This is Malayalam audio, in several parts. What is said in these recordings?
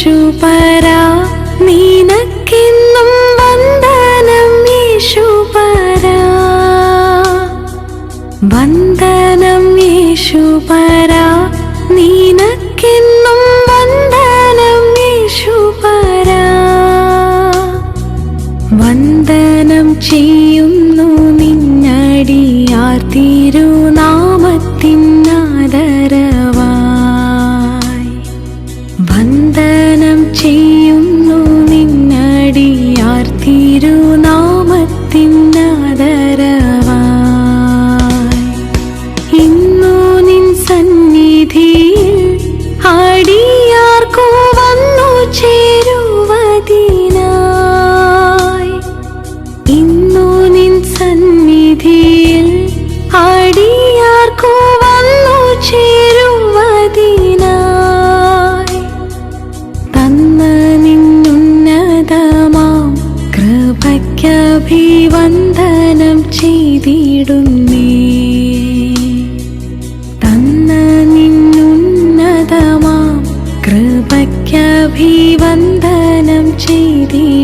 യേശുപരാ നിനക്കിന്നും വന്ദനം യേശുപരാ വന്ദനം യേശുപരാ നിനക്കിന്നും വന്ദനം യേശുപരാ വന്ദനം ചെയ്യുന്നു നിന്നടിയാർ തിരുനാമത്തിനാദരവായി വന്ദനം ചെയ്യുന്നു നിന്നടിയാർ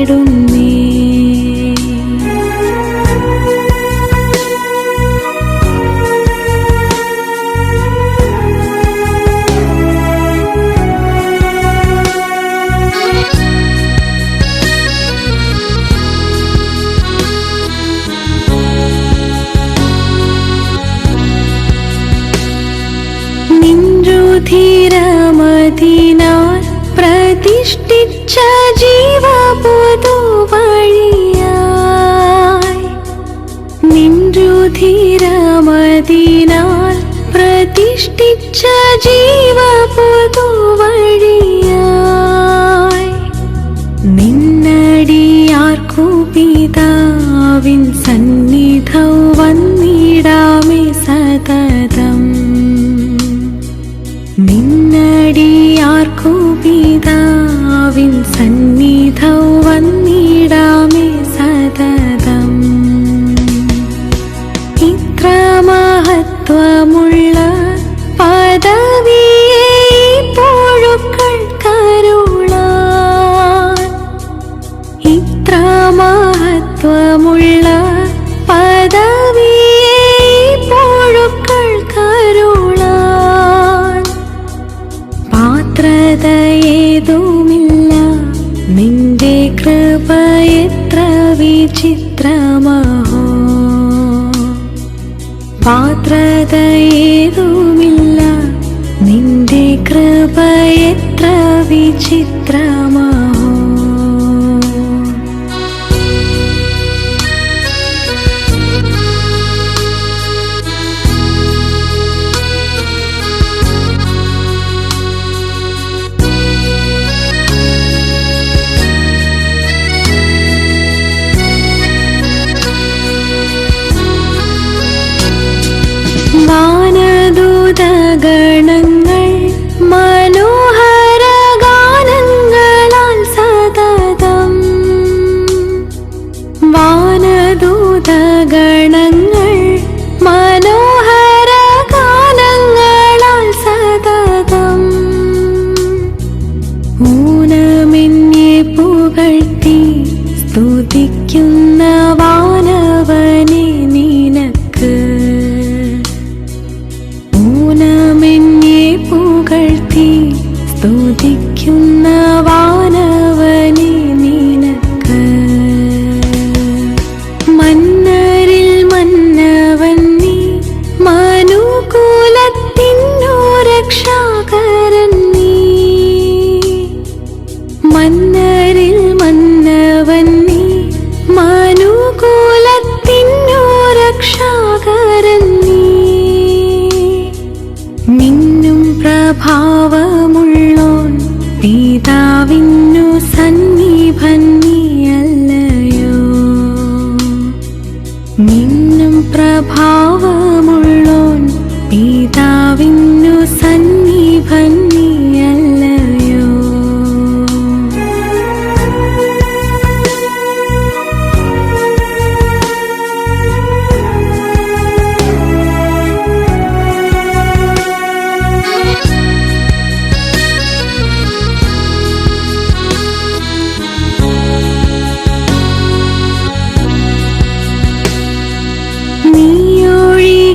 ചെയ്തിടുന്നേ നിൻരുധിരമതിനാൽ പ്രതിഷ്ഠിച്ച ജീവപുതു വഴിയായി നിൻരുധിരമതിനാൽ പ്രതിഷ്ഠിച്ച ജീവപുതു വഴിയായി നിന്നടിയാർക്കു പിതാവിൻ സന്നിധൗ വന്നിടാമേ സതതം നിന്നടിയാർക്കു പിതാവിൻ സന്നിധൗ വന്നിടാമേ വിചിത്രമഹോ പാത്രതയേതുമില്ല Yerin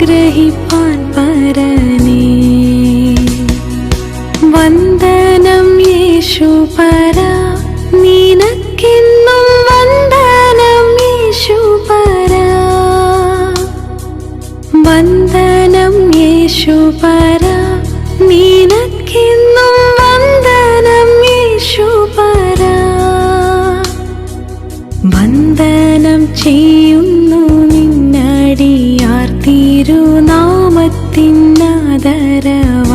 ആഗ്രഹിപ്പാൻ പരനേ വന്ദനം യേശു പര നിനക്കെന്നും വന്ദനം യേശു പര. വന്ദനം യേശു പര നിനക്കെന്നും വന്ദനം യേശു പര. വന്ദനം ചെയ്യുന്നു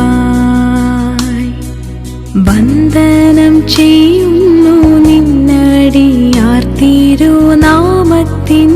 തിരുനാമത്തിനദരവായി വന്ദനം ചെയ്യുന്നു നിന്നടിയാർ തിരുനാമത്തിൻ